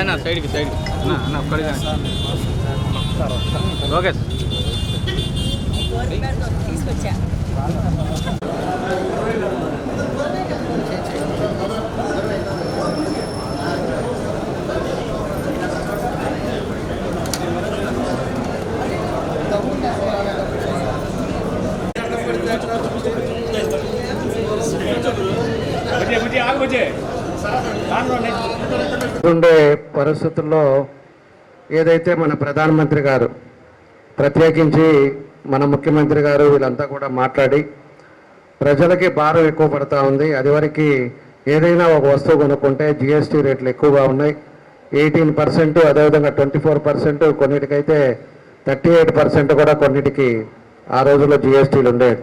అన్న సైడ్కి side ఒక్కడిగా. Okay తీసుకొచ్చా ఉండే పరిస్థితుల్లో ఏదైతే మన ప్రధానమంత్రి గారు ప్రత్యేకించి మన ముఖ్యమంత్రి గారు వీళ్ళంతా కూడా మాట్లాడి ప్రజలకి భారం ఎక్కువ పడతా ఉంది. అదివరకు ఏదైనా ఒక వస్తువు కొనుక్కుంటే జిఎస్టీ రేట్లు ఎక్కువగా ఉన్నాయి. ఎయిటీన్ పర్సెంట్ అదేవిధంగా ట్వంటీ ఫోర్ పర్సెంట్ కొన్నిటికైతే థర్టీ ఎయిట్ పర్సెంట్ కూడా కొన్నిటికి ఆ రోజుల్లో జిఎస్టీలు ఉండేవి.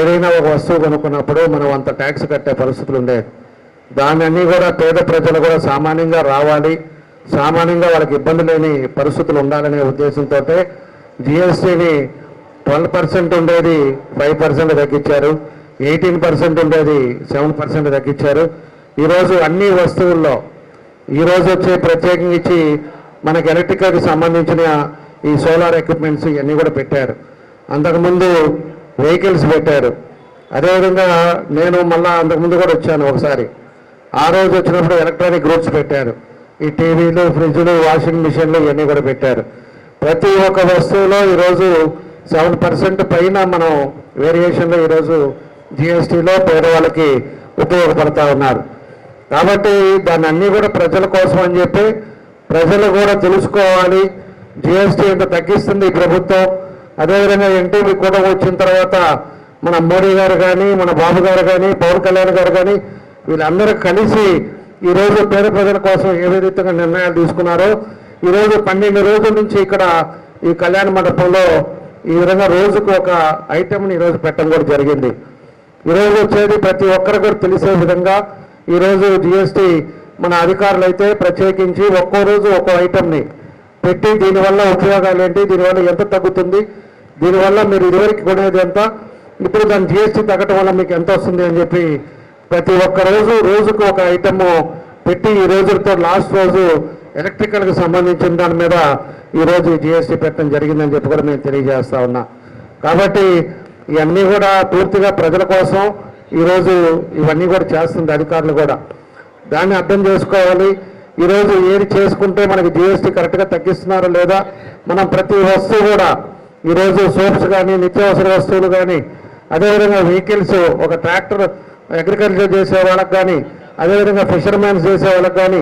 ఏదైనా ఒక వస్తువు కొనుక్కున్నప్పుడు మనం అంత ట్యాక్స్ కట్టే పరిస్థితులు ఉండేవి. దాన్ని కూడా పేద ప్రజలు కూడా సామాన్యంగా రావాలి. సామాన్యంగా వాళ్ళకి ఇబ్బంది లేని పరిస్థితులు ఉండాలనే ఉద్దేశంతో జిఎస్టీని ట్వెల్వ్ పర్సెంట్ ఉండేది ఫైవ్ పర్సెంట్ తగ్గించారు. ఎయిటీన్ పర్సెంట్ ఉండేది సెవెన్ పర్సెంట్ తగ్గించారు. ఈరోజు అన్ని వస్తువుల్లో ఈరోజు వచ్చే ప్రత్యేకంగా ఇచ్చి మనకి ఎలక్ట్రికల్కి సంబంధించిన ఈ సోలార్ ఎక్విప్మెంట్స్ ఇవన్నీ కూడా పెట్టారు. అంతకుముందు వెహికల్స్ పెట్టారు. అదేవిధంగా నేను మళ్ళీ అంతకుముందు కూడా వచ్చాను ఒకసారి. ఆ రోజు వచ్చినప్పుడు ఎలక్ట్రానిక్ గ్రూప్స్ పెట్టారు. ఈ టీవీలు ఫ్రిడ్జ్లు వాషింగ్ మిషన్లు ఇవన్నీ కూడా పెట్టారు. ప్రతి ఒక్క వస్తువులో ఈరోజు సెవెన్ పర్సెంట్ పైన మనం వేరియేషన్లో ఈరోజు జిఎస్టీలో పేదవాళ్ళకి ఉపయోగపడతా ఉన్నారు. కాబట్టి దాన్ని అన్నీ కూడా ప్రజల కోసం అని చెప్పి ప్రజలు కూడా తెలుసుకోవాలి. జిఎస్టీ ఎంత తగ్గిస్తుంది ఈ ప్రభుత్వం. అదేవిధంగా ఎన్టీవీ కూడా వచ్చిన తర్వాత మన మోడీ గారు కానీ మన బాబు గారు కానీ పవన్ కళ్యాణ్ గారు కానీ వీళ్ళందరూ కలిసి ఈరోజు పేద ప్రజల కోసం ఏ విధంగా నిర్ణయాలు తీసుకున్నారో ఈరోజు పన్నెండు రోజుల నుంచి ఇక్కడ ఈ కళ్యాణ మండపంలో ఈ విధంగా రోజుకు ఒక ఐటెంని ఈరోజు పెట్టడం కూడా జరిగింది. ఈరోజు వచ్చేది ప్రతి ఒక్కరు కూడా తెలిసే విధంగా ఈరోజు జిఎస్టీ మన అధికారులు అయితే ప్రత్యేకించి ఒక్కో రోజు ఒక్కో ఐటెంని పెట్టి దీనివల్ల ఉపయోగాలు ఏంటి దీనివల్ల ఎంత తగ్గుతుంది దీనివల్ల మీరు ఇదివరకు కొనేది ఎంత ఇప్పుడు దాని జిఎస్టీ తగ్గటం వల్ల మీకు ఎంత వస్తుంది అని చెప్పి ప్రతి ఒక్క రోజు రోజుకు ఒక ఐటము పెట్టి ఈ రోజులతో లాస్ట్ రోజు ఎలక్ట్రికల్కి సంబంధించిన దాని మీద ఈరోజు జిఎస్టీ పెట్టడం జరిగిందని చెప్పి కూడా మేము తెలియజేస్తా ఉన్నా. కాబట్టి ఇవన్నీ కూడా పూర్తిగా ప్రజల కోసం ఈరోజు ఇవన్నీ కూడా చేస్తుంది అధికారులు కూడా. దాన్ని అర్థం చేసుకోవాలి. ఈరోజు ఏది చేసుకుంటే మనకి జిఎస్టీ కరెక్ట్గా తగ్గిస్తున్నారో లేదా మనం ప్రతి వస్తువు కూడా ఈరోజు సోప్స్ కానీ నిత్యావసర వస్తువులు కానీ అదేవిధంగా వెహికల్స్ ఒక ట్రాక్టర్ అగ్రికల్చర్ చేసే వాళ్ళకి కానీ అదేవిధంగా ఫిషర్మెన్స్ చేసే వాళ్ళకి కానీ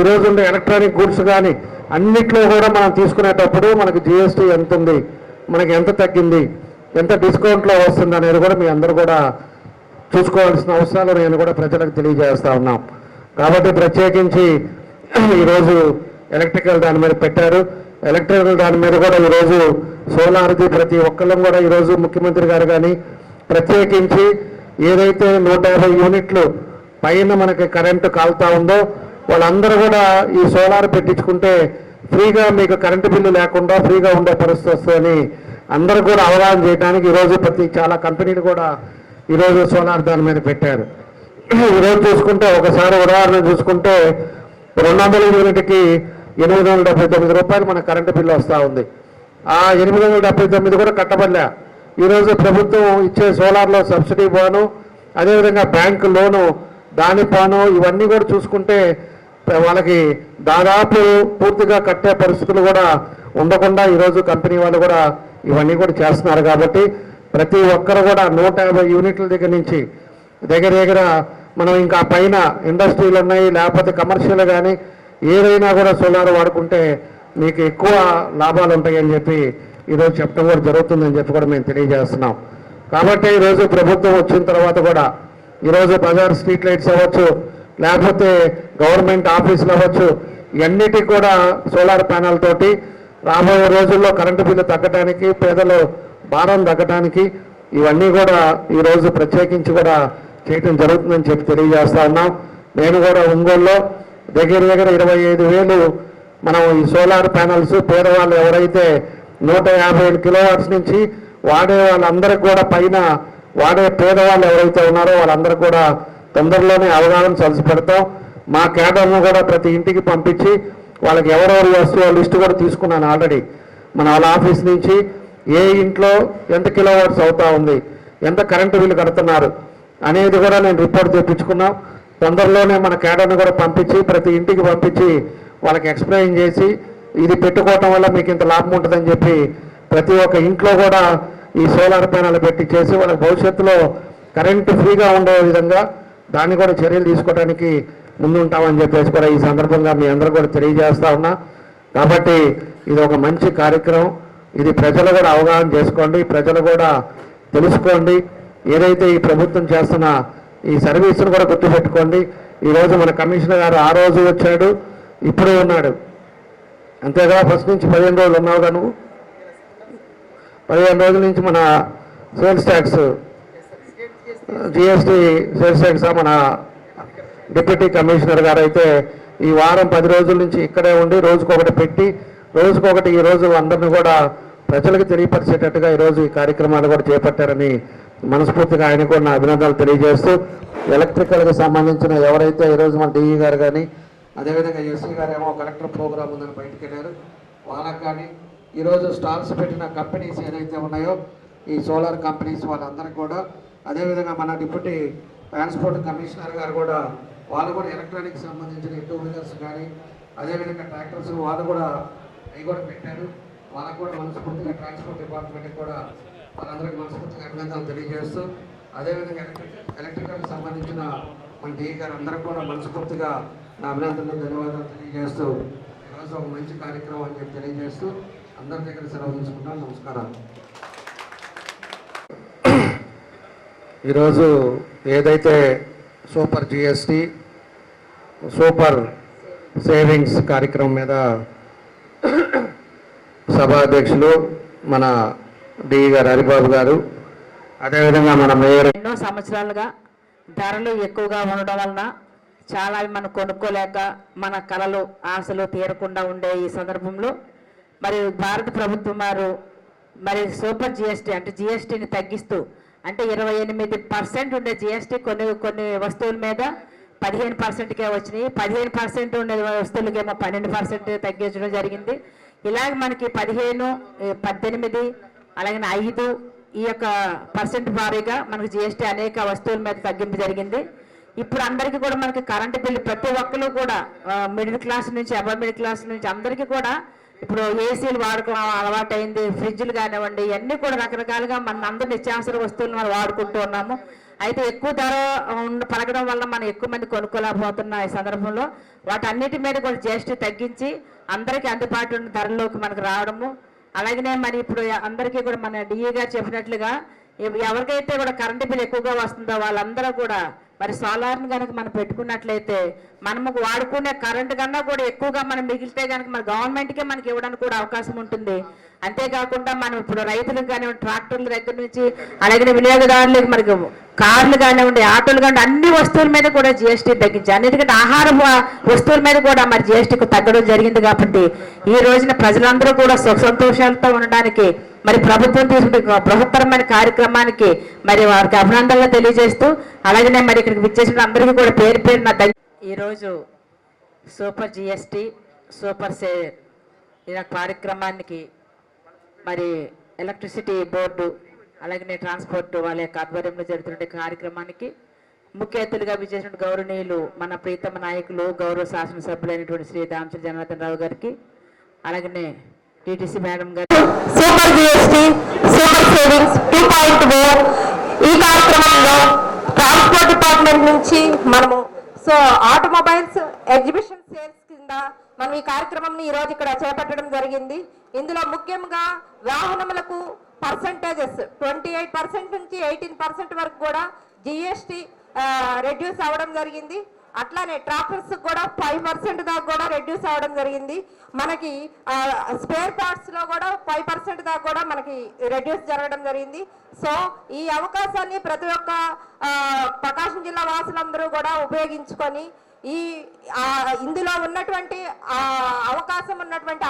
ఈరోజు ఉండే ఎలక్ట్రానిక్ గూడ్స్ కానీ అన్నిట్లో కూడా మనం తీసుకునేటప్పుడు మనకి జిఎస్టీ ఎంత ఉంది మనకి ఎంత తగ్గింది ఎంత డిస్కౌంట్లో వస్తుంది అనేది కూడా మీ అందరూ కూడా చూసుకోవాల్సిన అవసరాలు నేను కూడా ప్రజలకు తెలియజేస్తా ఉన్నాం. కాబట్టి ప్రత్యేకించి ఈరోజు ఎలక్ట్రికల్ దాని మీద పెట్టారు. ఎలక్ట్రికల్ దాని మీద కూడా ఈరోజు సోలార్ది ప్రతి ఒక్కళ్ళం కూడా ఈరోజు ముఖ్యమంత్రి గారు కానీ ప్రత్యేకించి ఏదైతే నూట యాభై యూనిట్లు పైన మనకి కరెంటు కాలుతా ఉందో వాళ్ళందరూ కూడా ఈ సోలార్ పెట్టించుకుంటే ఫ్రీగా మీకు కరెంటు బిల్లు లేకుండా ఫ్రీగా ఉండే పరిస్థితి వస్తుందని అందరూ కూడా అవగాహన చేయడానికి ఈరోజు ప్రతి చాలా కంపెనీలు కూడా ఈరోజు సోలార్ దాని మీద పెట్టారు. ఈరోజు చూసుకుంటే ఒకసారి ఉదాహరణ చూసుకుంటే రెండు వందల యూనిట్కి ఎనిమిది వందల డెబ్బై తొమ్మిది రూపాయలు మన కరెంటు బిల్లు వస్తూ ఉంది. ఆ ఎనిమిది వందల డెబ్బై తొమ్మిది కూడా కట్టబడలే. ఈరోజు ప్రభుత్వం ఇచ్చే సోలార్లో సబ్సిడీ పోను అదేవిధంగా బ్యాంకు లోను దాని పాను ఇవన్నీ కూడా చూసుకుంటే వాళ్ళకి దాదాపు పూర్తిగా కట్టే పరిస్థితులు కూడా ఉండకుండా ఈరోజు కంపెనీ వాళ్ళు కూడా ఇవన్నీ కూడా చేస్తున్నారు కాబట్టి ప్రతి ఒక్కరు కూడా నూట యాభై యూనిట్ల దగ్గర నుంచి దగ్గర దగ్గర మనం ఇంకా పైన ఇండస్ట్రీలు ఉన్నాయి లేకపోతే కమర్షియల్ కానీ ఏదైనా కూడా సోలార్ వాడుకుంటే మీకు ఎక్కువ లాభాలు ఉంటాయని చెప్పి ఈరోజు చెప్పడం కూడా జరుగుతుందని చెప్పి కూడా మేము తెలియజేస్తున్నాం. కాబట్టి ఈరోజు ప్రభుత్వం వచ్చిన తర్వాత కూడా ఈరోజు బజార్ స్ట్రీట్ లైట్స్ అవ్వచ్చు లేకపోతే గవర్నమెంట్ ఆఫీసులు అవ్వచ్చు ఇవన్నిటికి కూడా సోలార్ ప్యానల్ తోటి రాబోయే రోజుల్లో కరెంటు బిల్లు తగ్గడానికి పేదలు భారం తగ్గడానికి ఇవన్నీ కూడా ఈరోజు ప్రత్యేకించి కూడా చేయటం జరుగుతుందని చెప్పి తెలియజేస్తా ఉన్నాం. నేను కూడా ఒంగోలులో దగ్గర దగ్గర ఇరవై ఐదు వేలు మనం ఈ సోలార్ ప్యానల్స్ పేదవాళ్ళు ఎవరైతే నూట యాభై ఏడు కిలోవాట్స్ నుంచి వాడే వాళ్ళందరికీ కూడా పైన వాడే పేదవాళ్ళు ఎవరైతే ఉన్నారో వాళ్ళందరూ కూడా తొందరలోనే అవగాహన సలసి పెడతాం మా క్యాడర్ను కూడా ప్రతి ఇంటికి పంపించి వాళ్ళకి ఎవరెవరు వస్తువు లిస్టు కూడా తీసుకున్నాను ఆల్రెడీ. మన వాళ్ళ ఆఫీస్ నుంచి ఏ ఇంట్లో ఎంత కిలోవాట్స్ అవుతా ఉంది ఎంత కరెంటు బిల్లు కడుతున్నారు అనేది కూడా నేను రిపోర్ట్ తెప్పించుకున్నాం. తొందరలోనే మన క్యాడర్ని కూడా పంపించి ప్రతి ఇంటికి పంపించి వాళ్ళకి ఎక్స్ప్లెయిన్ చేసి ఇది పెట్టుకోవటం వల్ల మీకు ఇంత లాభం ఉంటుందని చెప్పి ప్రతి ఒక్క ఇంట్లో కూడా ఈ సోలార్ ప్యానల్ పెట్టి చేసి వాళ్ళ భవిష్యత్తులో కరెంటు ఫ్రీగా ఉండే విధంగా దాన్ని కూడా చర్యలు తీసుకోవడానికి ముందుంటామని చెప్పేసి కూడా ఈ సందర్భంగా మీ అందరూ కూడా తెలియజేస్తా ఉన్నా. కాబట్టి ఇది ఒక మంచి కార్యక్రమం. ఇది ప్రజలు కూడా అవగాహన చేసుకోండి. ప్రజలు కూడా తెలుసుకోండి. ఏదైతే ఈ ప్రభుత్వం చేస్తున్న ఈ సర్వీసును కూడా గుర్తుపెట్టుకోండి. ఈరోజు మన కమిషనర్ గారు ఆ రోజు వచ్చాడు. ఇప్పుడు ఉన్నాడు. అంతేగా ఫస్ట్ నుంచి పదిహేను రోజులు ఉన్నావుగా నువ్వు? పదిహేను రోజుల నుంచి మన sales tax GST sales tax మన డిప్యూటీ కమిషనర్ గారు అయితే ఈ వారం పది రోజుల నుంచి ఇక్కడే ఉండి రోజుకొకటి పెట్టి రోజుకొకటి ఈ రోజు అందరిని కూడా ప్రజలకు తెలియపరిచేటట్టుగా ఈరోజు ఈ కార్యక్రమాలు కూడా చేపట్టారని మనస్ఫూర్తిగా ఆయన కూడా నా అభినందనలు తెలియజేస్తూ ఎలక్ట్రికల్కి సంబంధించిన ఎవరైతే ఈరోజు మన డిఈ గారు కానీ అదేవిధంగా ఎస్సీ గారు ఏమో కలెక్టర్ ప్రోగ్రామ్ ఉందని బయటకు వెళ్ళారు వాళ్ళకు కానీ ఈరోజు స్టాల్స్ పెట్టిన కంపెనీస్ ఏదైతే ఉన్నాయో ఈ సోలార్ కంపెనీస్ వాళ్ళందరికీ కూడా అదేవిధంగా మన డిప్యూటీ ట్రాన్స్పోర్ట్ కమిషనర్ గారు కూడా వాళ్ళు కూడా ఎలక్ట్రానిక్ సంబంధించిన టూ వీలర్స్ కానీ అదేవిధంగా ట్రాక్టర్స్ వాళ్ళు కూడా అవి కూడా పెట్టారు. వాళ్ళకు కూడా మనస్ఫూర్తిగా ట్రాన్స్పోర్ట్ డిపార్ట్మెంట్కి కూడా వాళ్ళందరికీ మనస్ఫూర్తిగా అభినందనలు తెలియజేస్తూ అదేవిధంగా ఎలక్ట్రిక్ సంబంధించిన మన డీ గారు అందరికి కూడా మనస్ఫూర్తిగా నా అభినందనలు ధన్యవాదాలు తెలియజేస్తూ ఈరోజు ఒక మంచి కార్యక్రమం అని చెప్పి తెలియజేస్తూ అందరి దగ్గర సెలవు తీసుకుంటాను నమస్కారం ఈరోజు ఏదైతే సూపర్ జిఎస్టి సూపర్ సేవింగ్స్ కార్యక్రమం మీద సభాధ్యక్షులు మన డి గారు హరిబాబు గారు అదేవిధంగా మన మేయర్ ఎన్నో సంవత్సరాలుగా ధరలు ఎక్కువగా ఉండడం వలన చాలా మనం కొనుక్కోలేక మన కళలు ఆశలు తీరకుండా ఉండే ఈ సందర్భంలో మరి భారత ప్రభుత్వం వారు మరి సూపర్ జిఎస్టీ అంటే జిఎస్టీని తగ్గిస్తూ అంటే ఇరవై ఎనిమిది పర్సెంట్ ఉండే జిఎస్టీ కొన్ని కొన్ని వస్తువుల మీద పదిహేను పర్సెంట్కే వచ్చినాయి. పదిహేను పర్సెంట్ ఉండే వస్తువులకేమో పన్నెండు పర్సెంట్ తగ్గించడం జరిగింది. ఇలాగ మనకి పదిహేను పద్దెనిమిది అలాగే ఐదు ఈ యొక్క పర్సెంట్ వారీగా మనకు జిఎస్టీ అనేక వస్తువుల మీద తగ్గింపు జరిగింది. ఇప్పుడు అందరికీ కూడా మనకి కరెంటు బిల్లు ప్రతి ఒక్కరు కూడా మిడిల్ క్లాస్ నుంచి అబౌవ్ మిడిల్ క్లాస్ నుంచి అందరికీ కూడా ఇప్పుడు ఏసీలు వాడుకో అలవాటైంది ఫ్రిడ్జ్లు కానివ్వండి ఇవన్నీ కూడా రకరకాలుగా మన అందరు నిత్యావసర వస్తువులు మనం వాడుకుంటూ ఉన్నాము. అయితే ఎక్కువ ధర ఉన్న- పలకడం వల్ల మనం ఎక్కువ మంది కొనుక్కోలేకపోతున్న ఈ సందర్భంలో. వాటన్నిటి మీద కూడా జిఎస్టీ తగ్గించి అందరికీ అందుబాటు ఉన్న ధరలోకి మనకు రావడము. అలాగనే మరి ఇప్పుడు అందరికీ కూడా మన డిఈ గారు చెప్పినట్లుగా ఎవరికైతే కూడా కరెంటు బిల్ ఎక్కువగా వస్తుందో వాళ్ళందరూ కూడా మరి సోలార్ని కనుక మనం పెట్టుకున్నట్లయితే మనము వాడుకునే కరెంటు కన్నా కూడా ఎక్కువగా మనం మిగిలితే కనుక మన గవర్నమెంట్కే మనకి ఇవ్వడానికి కూడా అవకాశం ఉంటుంది. అంతేకాకుండా మనం ఇప్పుడు రైతులకు కానివ్వండి ట్రాక్టర్ల దగ్గర నుంచి అలాగే వినియోగదారులకు మనకు కార్లు కానివ్వండి ఆటోలు కానివ్వండి అన్ని వస్తువుల మీద కూడా జిఎస్టీ తగ్గించాలి. ఎందుకంటే ఆహార వస్తువుల మీద కూడా మరి జిఎస్టీకి తగ్గడం జరిగింది కాబట్టి ఈ రోజున ప్రజలందరూ కూడా సుఖ సంతోషాలతో ఉండడానికి మరి ప్రభుత్వం తీసుకుంటే బృహత్తరమైన కార్యక్రమానికి మరి వారికి అభినందనలు తెలియజేస్తూ అలాగనే మరి ఇక్కడికి విచ్చేసిన అందరికీ కూడా పేరు పేరు నా ఈరోజు సూపర్ జిఎస్టీ సూపర్ సే ఈ కార్యక్రమానికి మరి ఎలక్ట్రిసిటీ బోర్డు అలాగే ట్రాన్స్పోర్ట్ వాళ్ళ యొక్క ఆధ్వర్యంలో జరుగుతున్న కార్యక్రమానికి ముఖ్య అతిథులుగా విచ్చేసిన గౌరవనీయులు మన ప్రీతమ నాయకులు గౌరవ శాసనసభ్యులైనటువంటి శ్రీ దామచల జనార్దన్ రావు గారికి అలాగనే టీటీసీ మేడం గారు. Super GST super savings two point ఈ కార్యక్రమంలో ట్రాన్స్పోర్ట్ డిపార్ట్మెంట్ నుంచి మనము సో ఆటోమొబైల్స్ ఎగ్జిబిషన్ సేల్స్ కింద మనం ఈ కార్యక్రమం ఈ రోజు ఇక్కడ చేపట్టడం జరిగింది. ఇందులో ముఖ్యంగా వాహనములకు పర్సంటేజెస్ ట్వంటీ ఎయిట్ పర్సెంట్ నుంచి ఎయిటీన్ పర్సెంట్ వరకు కూడా జిఎస్టి రెడ్యూస్ అవ్వడం జరిగింది. అట్లానే ట్రాక్టర్స్ కూడా ఫైవ్ పర్సెంట్ దాకా కూడా రెడ్యూస్ అవ్వడం జరిగింది. మనకి స్పేర్ పార్ట్స్లో కూడా ఫైవ్ పర్సెంట్ దాకా కూడా మనకి రెడ్యూస్ జరగడం జరిగింది. సో ఈ అవకాశాన్ని ప్రతి ఒక్క ప్రకాశం జిల్లా వాసులందరూ కూడా ఉపయోగించుకొని ఈ ఇందులో ఉన్నటువంటి ఆ, అవకాశం ఉన్నటువంటి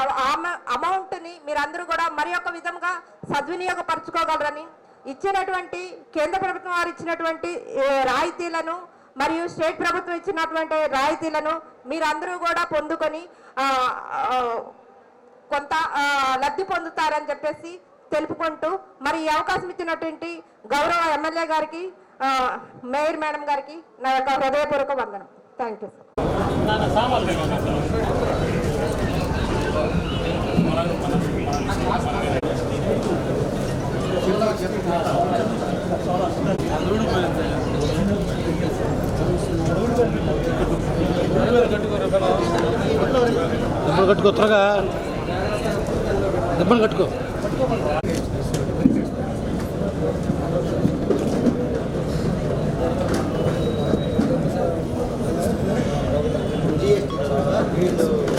అమౌంట్ని మీరందరూ కూడా మరి ఒక విధంగా సద్వినియోగపరచుకోగలరని ఇచ్చినటువంటి కేంద్ర ప్రభుత్వం వారు ఇచ్చినటువంటి రాయితీలను మరియు స్టేట్ ప్రభుత్వం ఇచ్చినటువంటి రాయితీలను మీరందరూ కూడా పొందుకొని కొంత లబ్ధి పొందుతారని చెప్పేసి తెలుపుకుంటూ మరి ఈ అవకాశం ఇచ్చినటువంటి గౌరవ ఎమ్మెల్యే గారికి మేయర్ మేడం గారికి నా యొక్క హృదయపూర్వక వందనం. థ్యాంక్ యూ దెబ్బలు కట్టుకో త్వరగా. దెబ్బలు కట్టుకో. వీళ్ళు